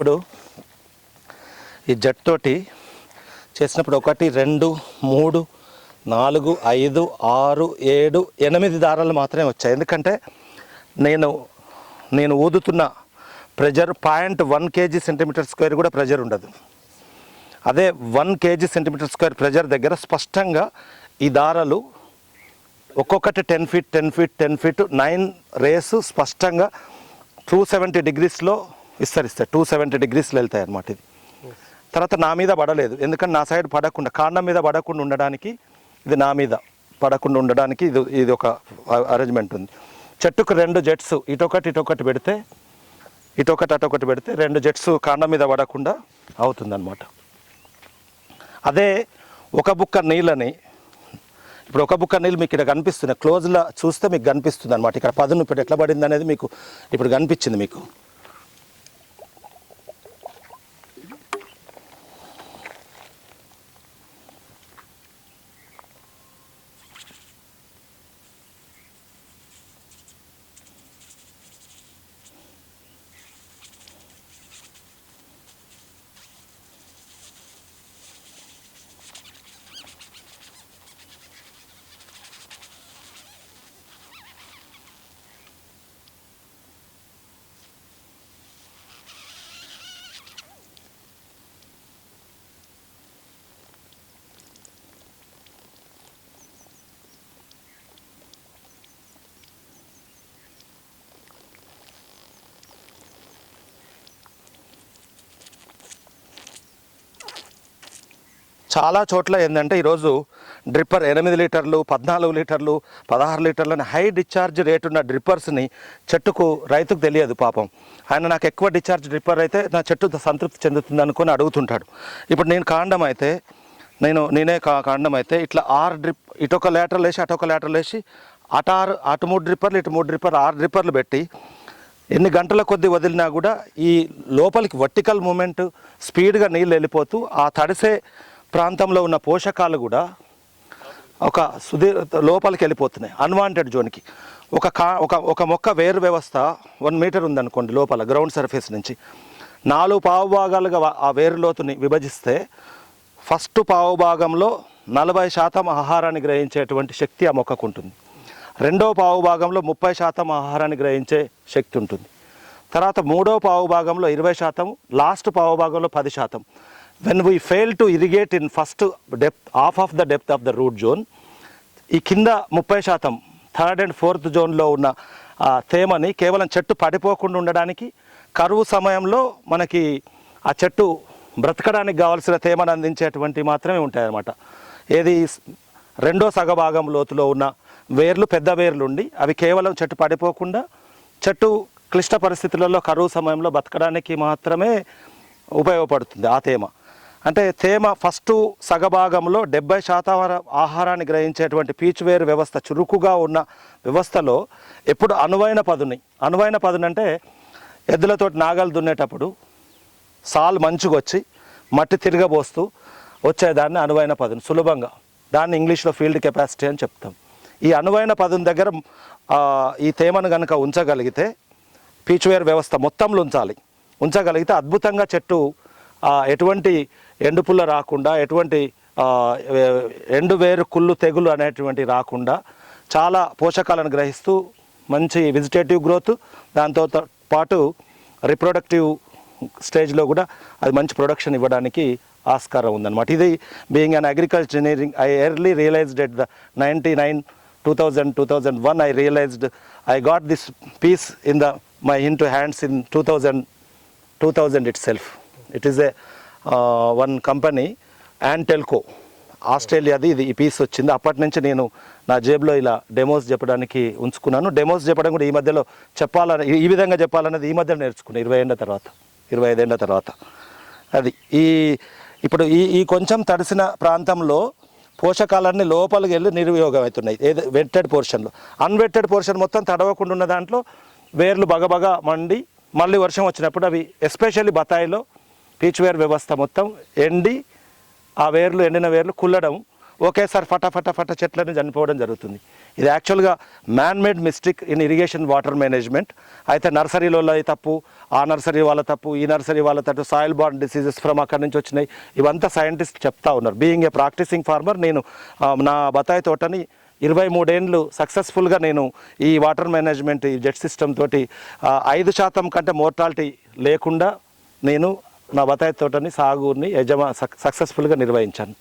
ఇప్పుడు ఈ జట్ తోటి చేసినప్పుడు ఒకటి రెండు మూడు నాలుగు ఐదు ఆరు ఏడు ఎనిమిది దారాలు మాత్రమే వచ్చాయి. ఎందుకంటే నేను నేను ఊదుతున్న pressure point one KG centimetre square కూడా ప్రెజర్ ఉండదు. అదే one KG centimetre square pressure దగ్గర స్పష్టంగా ఈ దారాలు ఒక్కొక్కటి ten feet ten feet ten feet nine race స్పష్టంగా టూ సెవెంటీ డిగ్రీస్లో విస్తరిస్తాయి టూ సెవెంటీ డిగ్రీస్లో వెళ్తాయి అనమాట ఇది. తర్వాత నా మీద పడలేదు. ఎందుకంటే నా సైడ్ పడకుండా కాండం మీద పడకుండా ఉండడానికి ఇది నా మీద పడకుండా ఉండడానికి ఇది ఇది ఒక అరేంజ్మెంట్ ఉంది. చెట్టుకు రెండు జెట్స్ ఇటొకటి ఇటొకటి పెడితే ఇటొకటి అటొకటి పెడితే రెండు జెట్స్ కాండం మీద పడకుండా అవుతుందన్నమాట. అదే ఒక బుక్క నీళ్ళని ఇప్పుడు ఒక బుక్క నీళ్ళు మీకు ఇక్కడ కనిపిస్తున్నాయి. క్లోజ్లో చూస్తే మీకు కనిపిస్తుంది అనమాట ఇక్కడ పదును ఇప్పుడు ఎట్లా పడింది అనేది మీకు ఇప్పుడు కనిపించింది మీకు. చాలా చోట్ల ఏంటంటే ఈరోజు డ్రిప్పర్ ఎనిమిది లీటర్లు పద్నాలుగు లీటర్లు పదహారు లీటర్లు హై డిశ్చార్జ్ రేట్ ఉన్న డ్రిప్పర్స్ని చెట్టుకు రైతుకు తెలియదు పాపం. ఆయన నాకు ఎక్కువ డిశ్చార్జ్ డ్రిప్పర్ అయితే నా చెట్టు సంతృప్తి చెందుతుంది అనుకొని అడుగుతుంటాడు. ఇప్పుడు నేను కాండం అయితే నేను నేనే కా కాండం అయితే ఇట్లా ఆరు డ్రిప్ ఇటొక లీటర్లు వేసి అటొక లీటర్లు వేసి అటు ఆరు అటు మూడు డ్రిప్పర్లు ఇటు మూడు డ్రిప్పర్ ఆరు డ్రిప్పర్లు పెట్టి ఎన్ని గంటల కొద్ది వదిలినా కూడా ఈ లోపలికి వర్టికల్ మూమెంట్ స్పీడ్గా నీళ్ళు వెళ్ళిపోతూ ఆ తడిసే ప్రాంతంలో ఉన్న పోషకాలు కూడా ఒక సుదీర్ లోపలికి వెళ్ళిపోతున్నాయి. అన్వాంటెడ్ జోన్కి ఒక కా ఒక ఒక మొక్క వేరు వ్యవస్థ వన్ మీటర్ ఉందనుకోండి లోపల గ్రౌండ్ సర్ఫేస్ నుంచి. నాలుగు పావు భాగాలుగా ఆ వేరు లోతుని విభజిస్తే ఫస్ట్ పావు భాగంలో నలభై శాతం ఆహారాన్ని గ్రహించేటువంటి శక్తి ఆ మొక్కకు ఉంటుంది. రెండో పావు భాగంలో ముప్పై శాతం ఆహారాన్ని గ్రహించే శక్తి ఉంటుంది. తర్వాత మూడో పావు భాగంలో ఇరవై శాతం లాస్ట్ పావు భాగంలో పది శాతం. When we fail to irrigate in first depth half of the depth of the root zone ఈ కింద ముప్పై శాతం థర్డ్ అండ్ ఫోర్త్ జోన్లో ఉన్న ఆ తేమని కేవలం చెట్టు పడిపోకుండా ఉండడానికి కరువు సమయంలో మనకి ఆ చెట్టు బ్రతకడానికి కావాల్సిన తేమను అందించేటువంటి మాత్రమే ఉంటాయన్నమాట. ఏది రెండో సగభాగం లోతులో ఉన్న వేర్లు పెద్ద వేర్లు ఉండి అవి కేవలం చెట్టు పడిపోకుండా చెట్టు క్లిష్ట పరిస్థితులలో కరువు సమయంలో బతకడానికి మాత్రమే ఉపయోగపడుతుంది ఆ తేమ. అంటే తేమ ఫస్ట్ సగభాగంలో డెబ్బై శాతం ఆహారాన్ని గ్రహించేటువంటి పీచువేరు వ్యవస్థ చురుకుగా ఉన్న వ్యవస్థలో ఎప్పుడు అనువైన పదుని అనువైన పదుని అంటే ఎద్దులతోటి నాగలు దున్నేటప్పుడు సాల్ మంచుకొచ్చి మట్టి తిరగబోస్తూ వచ్చేదాన్ని అనువైన పదును సులభంగా. దాన్ని ఇంగ్లీష్లో ఫీల్డ్ కెపాసిటీ అని చెప్తాం. ఈ అనువైన పదుని దగ్గర ఈ తేమను కనుక ఉంచగలిగితే పీచువేర్ వ్యవస్థ మొత్తంలో ఉంచాలి. ఉంచగలిగితే అద్భుతంగా చెట్టు ఎటువంటి ఎండుపుల్ల రాకుండా ఎటువంటి ఎండు వేరు కుళ్ళు తెగులు అనేటువంటి రాకుండా చాలా పోషకాలను గ్రహిస్తూ మంచి వెజిటేటివ్ గ్రోత్ దాంతో పాటు రిప్రొడక్టివ్ స్టేజ్లో కూడా అది మంచి ప్రొడక్షన్ ఇవ్వడానికి ఆస్కారం ఉందన్నమాట. ఇది being an agriculture engineering I early realised at the ninety nine two thousand two thousand one I realised I got this piece in the my in to hands in two thousand two thousand itself it is a one company and Telco. ఆస్ట్రేలియాది ఇది ఈ piece వచ్చింది. అప్పటి నుంచి నేను నా జేబులో ఇలా demos చెప్పడానికి ఉంచుకున్నాను. డెమోస్ చెప్పడం కూడా ఈ మధ్యలో చెప్పాలని ఈ- విధంగా చెప్పాలన్నది ఈ మధ్యలో నేర్చుకున్నాను ఇరవై ఏళ్ళ తర్వాత ఇరవై ఐదేళ్ళ తర్వాత. అది ఈ ఇప్పుడు ఈ ఈ కొంచెం తడిసిన ప్రాంతంలో పోషకాలన్నీ లోపలికి వెళ్ళి నిర్వియోగం అవుతున్నాయి ఏదో వెట్టెడ్ పోర్షన్లో. అన్వెట్టెడ్ పోర్షన్ మొత్తం తడవకుండా ఉన్న దాంట్లో వేర్లు బగబగా మండి మళ్ళీ వర్షం వచ్చినప్పుడు అవి ఎస్పెషల్లీ బతాయిలో పీచ్ వేర్ వ్యవస్థ మొత్తం ఎండి ఆ వేర్లు ఎండిన వేర్లు కుల్లడం ఒకేసారి ఫటాఫట ఫట చెట్లను చనిపోవడం జరుగుతుంది. ఇది యాక్చువల్గా man made mistake in irrigation water management అయితే నర్సరీలో తప్పు ఆ నర్సరీ వాళ్ళ తప్పు ఈ నర్సరీ వాళ్ళ తప్పు సాయిల్ బాండ్ డిసీజెస్ ఫ్రమ్ అక్కడి నుంచి వచ్చినాయి. ఇవంతా సైంటిస్ట్ చెప్తా ఉన్నారు. బీయింగ్ ఏ ప్రాక్టీసింగ్ ఫార్మర్ నేను నా బత్తాయి తోటని ఇరవై మూడేండ్లు సక్సెస్ఫుల్గా నేను ఈ వాటర్ మేనేజ్మెంట్ ఈ జెట్ సిస్టమ్ తోటి ఐదు శాతం కంటే మోర్టాలిటీ లేకుండా నేను నా బత్తాయి తోటని సాగుని యజమా సక్సెస్ఫుల్గా నిర్వహించాను.